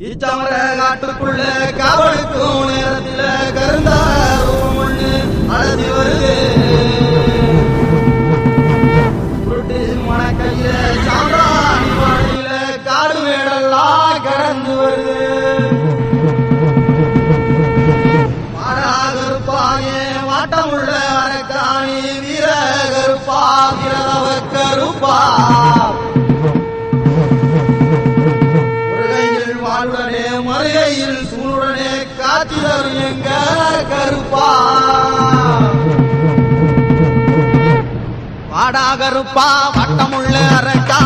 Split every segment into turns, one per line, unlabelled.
இச்சமர நாட்டுக்குள்ள காவலுக்கும் நேரத்தில் கருந்தார் வாடா கருப்பா வட்டமுள்ள அரட்டா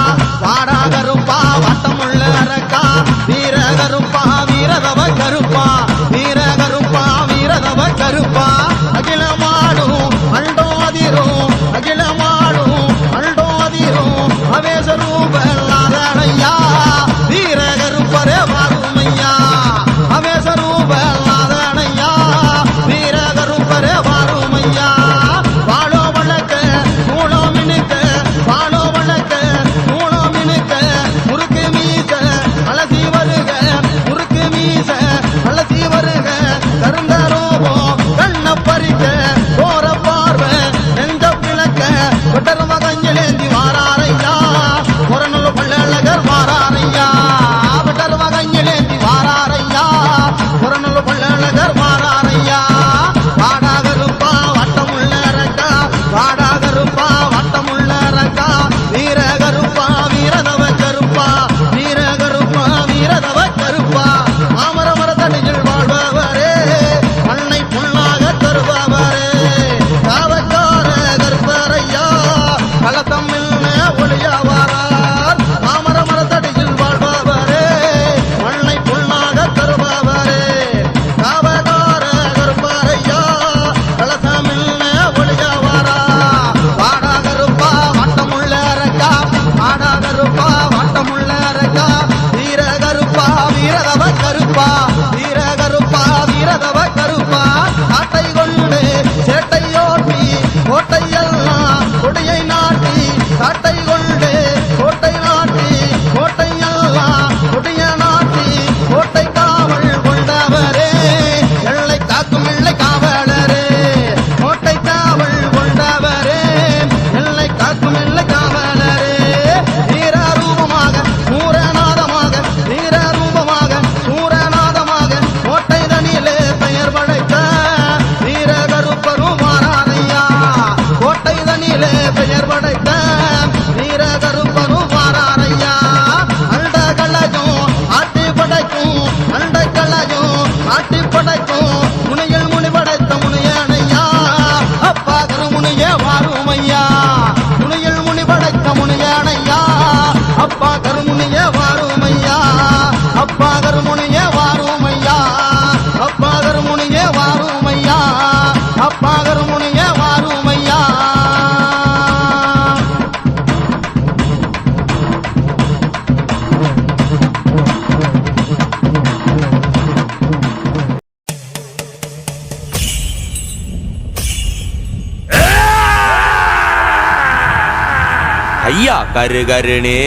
ஐயா கருகருணே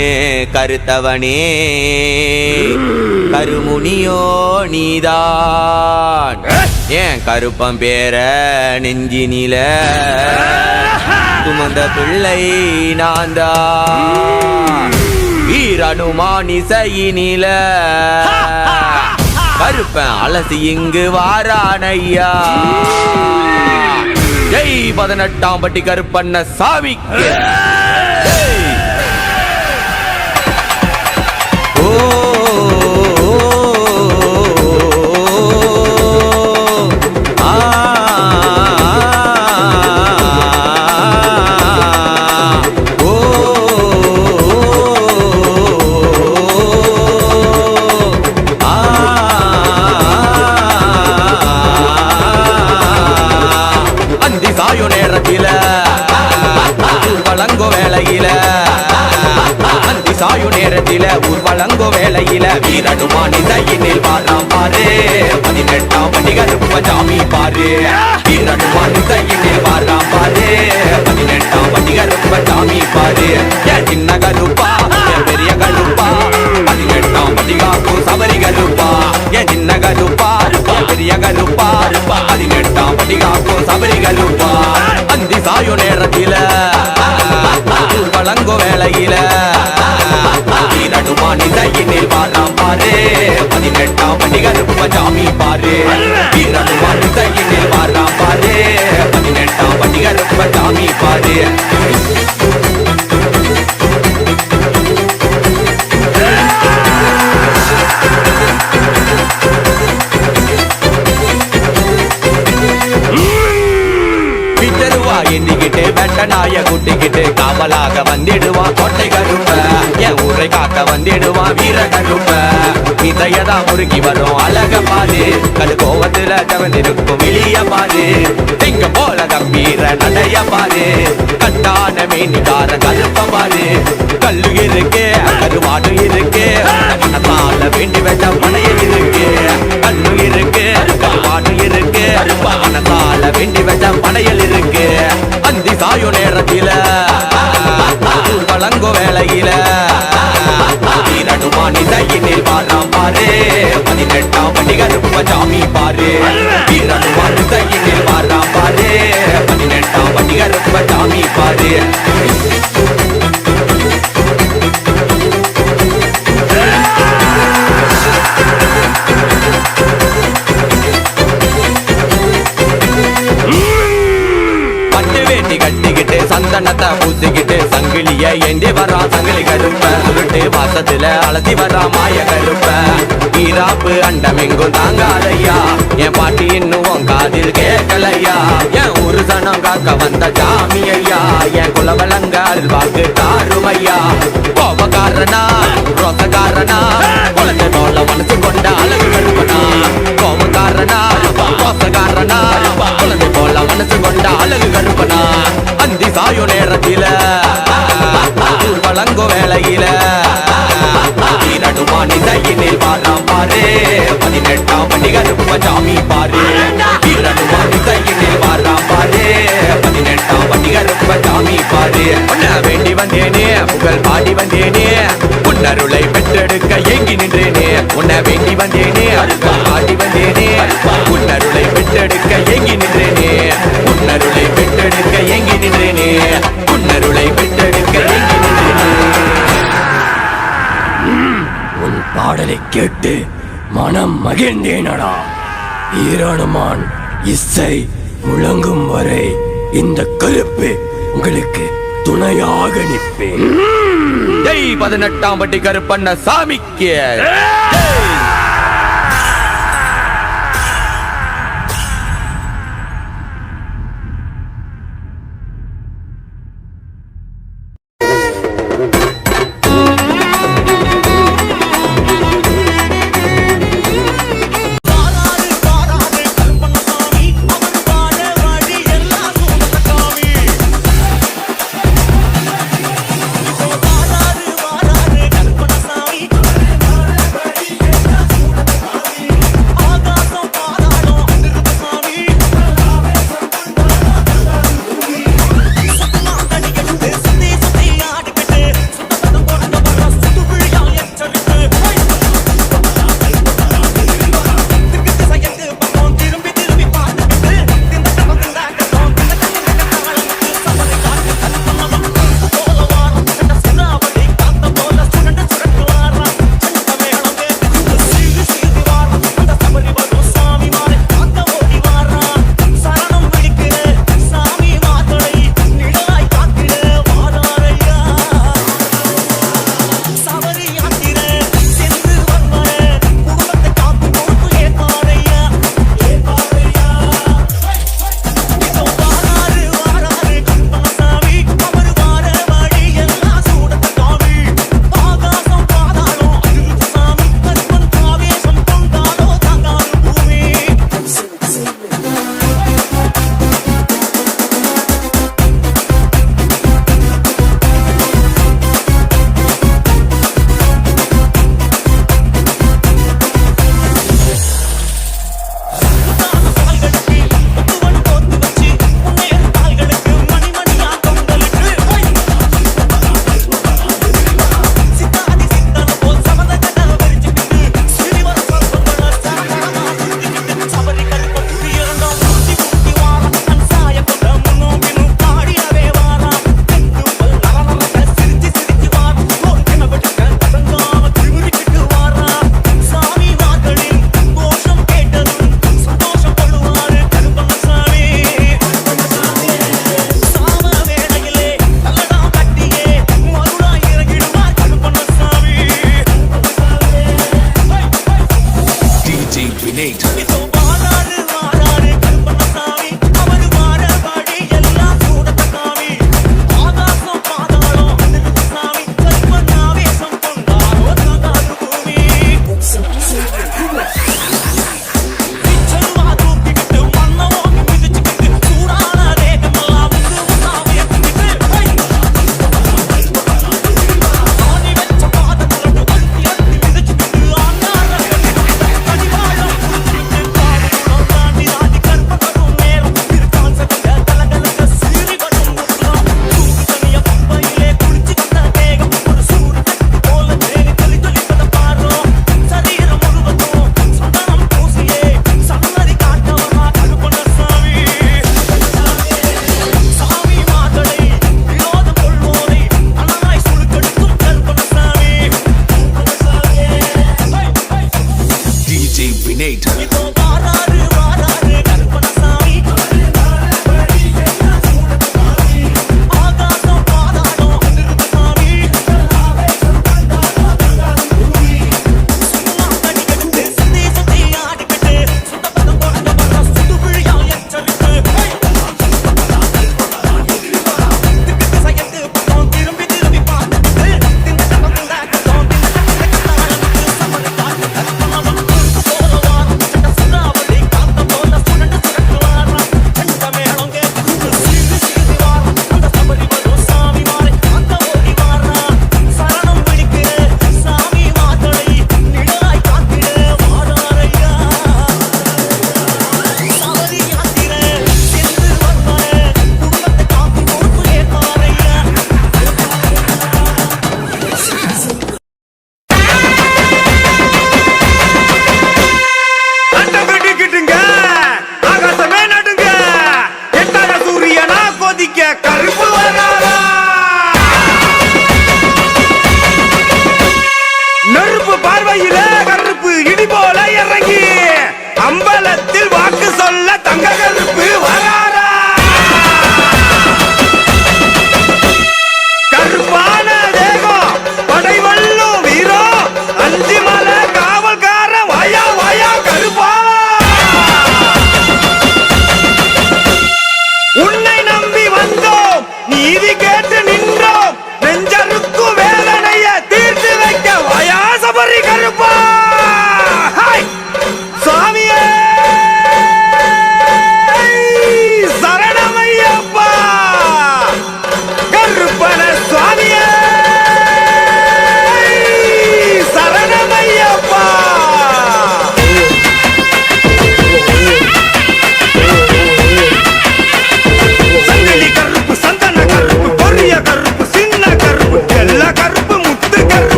கருத்தவனே. கருமுனியோ நீதான். ஏன் கருப்பம் பேர நெஞ்சினில? சுமந்த பிள்ளை நாந்தா வீரனுமானிசையினில கருப்பன் அலசி இங்கு வாரானையா ஜெய் பதினெட்டாம் பட்டி கருப்பண்ண சாவிக்கு. Oh. வேலையில வீரனுமா நிதையினில் வாழலாம் பாரு. பதினெட்டாம் படி கருப்ப ஜாமி பாரு. வீரனுமா நிதையினில் வாழலாம் பாரு. பதினெட்டாம் படி கருப்ப ஜாமி பாரு. ஏன் சின்ன கருப்பா பெரிய கருப்பா பதினெட்டாம் படி காக்கும் சபரி கருப்பா ஏன் சின்ன கருப்பா பெரிய கருப்பா பதினெட்டாம் படி காக்கும் சபரி கருப்பா அந்தி சாயும் நேரத்தில வழங்கும் வேலையில இசையினில் வாழாம் பாரு. பதினெட்டாம் படி கருப்பு சாமி பாரு. வீரனுமான் இசையினில் வாழாம் பாரு. பதினெட்டாம் படி கருப்பு சாமி பாரு எண்ணிக்கிட்டு வெட்ட நாய குட்டிக்கிட்டு காவலாக வந்திடுவா கொட்டை கருப்ப ஊரை காக்க வந்திடுவான் வீர கருப்ப இதையதா முறுக்கி வரும் அழக பாரு கடு கோவத்துல தவந்திருக்கும் வெளிய பாரு திங்க போல கம்பீர நடைய பாரு கட்டான மீனிக்கார கருப்ப பாரு கல்லு இருக்கு கருவாடு இருக்கு. மனத்தால வேண்டி வேண்ட பனையில் இருக்கு. கல்லு இருக்கு கருவாடு இருக்கு. மனத்தால வேண்டி வேண்ட படையல் இருக்கு. அந்தி சாயு நேரத்தில. வழங்கும் வேலையில வீரனுமான் இசையினில் வாராம் பாரு. பதினெட்டாம் படி கருப்ப சாமி பாரு. வீரனுமான் இசையினில் வாராம் பாரு. பதினெட்டாம் படி கருப்ப சாமி பாரு. சந்தனத்தை பூசிக்கிட்டு கிளிய ஏந்தி வரா சங்கிலி கருப்ப. சுருட்டு வாசத்துல அலசி வரா மாய கருப்ப. ஈராப்பு அண்டமெங்கும் தாங்காதையா. என் பாட்டி இன்னும் உன் காதில் கேட்கலையா. என் ஒரு சனம் காக்க வந்த சாமி ஐயா என் குலவலங்கால் வாக்கு தாருமையா. கோபக்காரனா ரோசக்காரனா. குழந்தை போல மனசு கொண்ட அழகு அந்தி நேரத்தில. வழங்கோ வேலையில வீரனுமான் இசையினில் வாழாம் பாரு. பதினெட்டாம் படி கருப்ப சாமி பாரு. வீரனுமான் இசையினில் வாழாம் பாரு. பதினெட்டாம் படி கருப்ப சாமி பாரு. உன்ன வேண்டி வந்தேனே புகழ் பாடி வந்தேனே. உன்னருளை பெற்றெடுக்க ஏங்கி நின்றேனே. உன்னை வேண்டி வந்தேனே அருள் பாடி வந்தேனே. உன்னருளை பெற்றெடுக்க ஏங்கி நின்றேனே. உன்னருளை பெற்றெடுக்க ஏங்கி நின்றேனே உன்னருளை பெற்றெடுக்க
உன் பாடலை கேட்டு மனம் மகிழ்ந்தேனடா. ஈரானுமான் இசை முழங்கும் வரை இந்த கருப்பு உங்களுக்கு துணையாக நிற்பேன்.
பதினெட்டாம் பட்டி கருப்பண்ண சாமிக்கு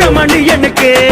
எங்கம்மா
எனக்கு.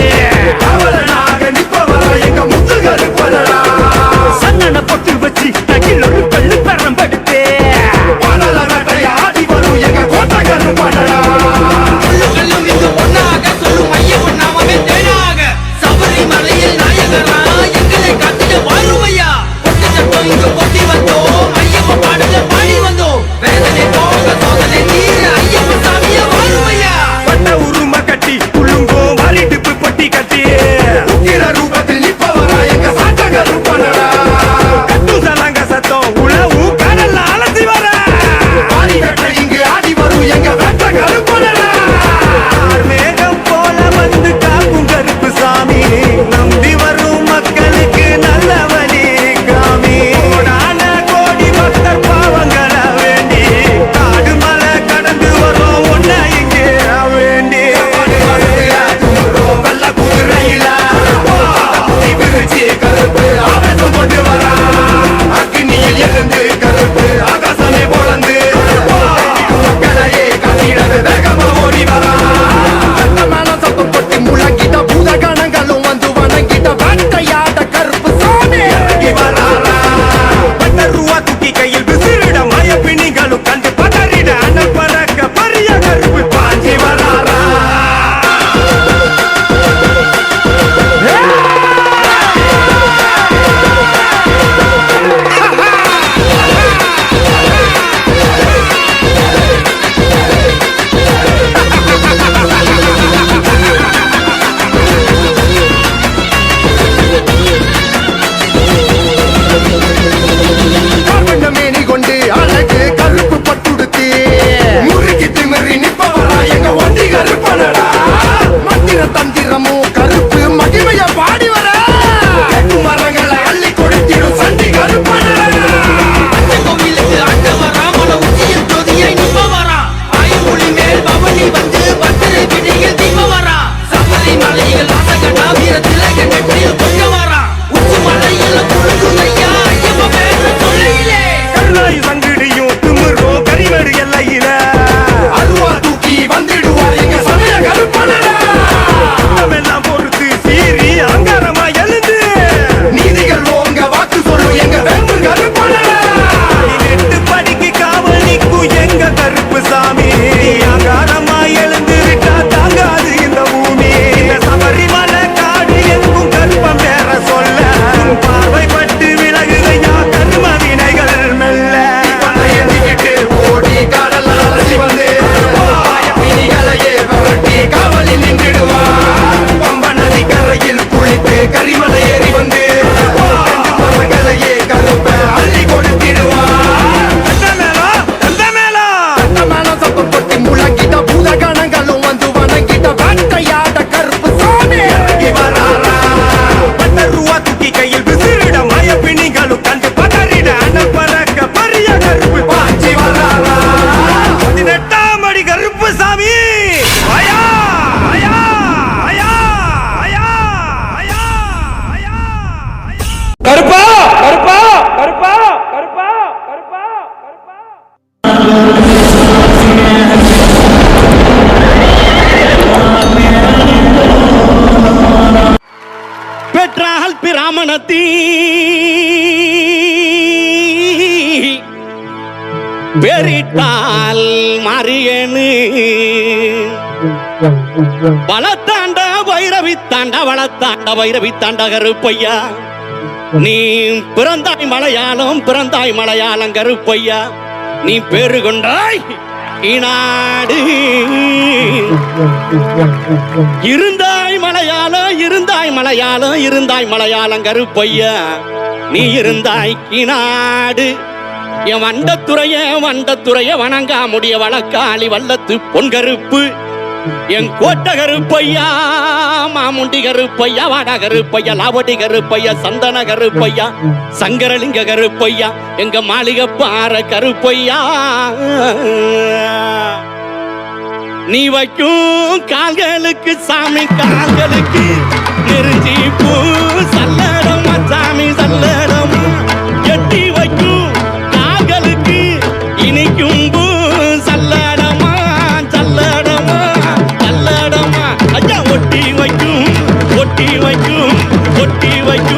பெற்றால் பிராமணத்தீ மறியனு வளத்தாண்ட வைரவி தாண்ட வளத்தாண்ட வைரவி தாண்ட கருப்பையா. நீ பிறந்தாய் மலையாளம் பிறந்தாய் மலையாளம் கருப்பையா. நீ பேரு கொண்டாய். இனாடு இருந்தாய் மலையாளம் இருந்தாய் மலையாளம் இருந்தாய் மலையாளம் கருப்பையா நீ இருந்தாய் கிநாடு. என் வண்டத்துறைய வண்டத்துறைய வணங்கா முடிய வழக்காளி வல்லத்து பொன் கருப்பு என் கோட்டகரு பையா மாமுண்டி கருப்பையா வாடா கருப்பையா லாவடி கருப்பையா சந்தன கருப்பையா சங்கரலிங்க கருப்பையா எங்க மாளிகை பாற கருப்பையா நீ வைக்கும் கால்களுக்கு சாமி கால்களுக்கு நெருஞ்சி பூ சல்ல ஒட்டி வைக்கும் கால்களுக்கு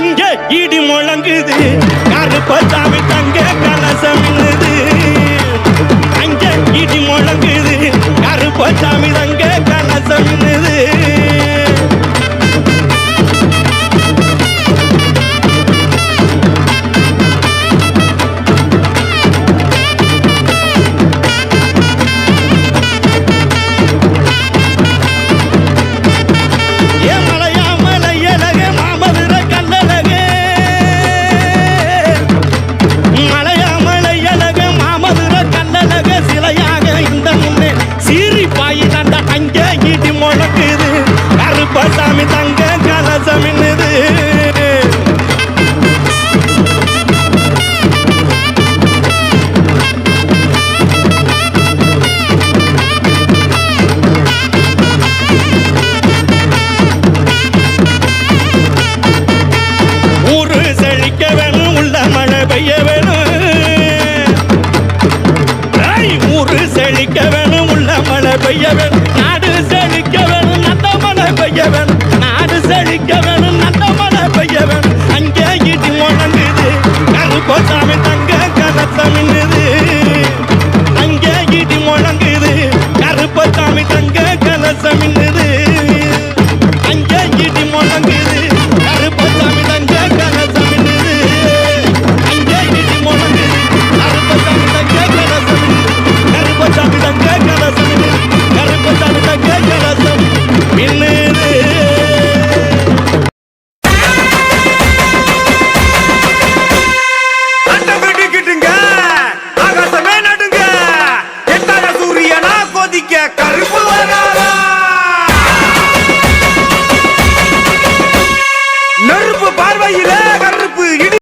அங்க இடி முழங்குது. கருப்பசாமி தங்க கலசம் மின்னுது. அங்க இடி முழங்குது. கருப்பசாமி தங்க கலசம் மின்னுது.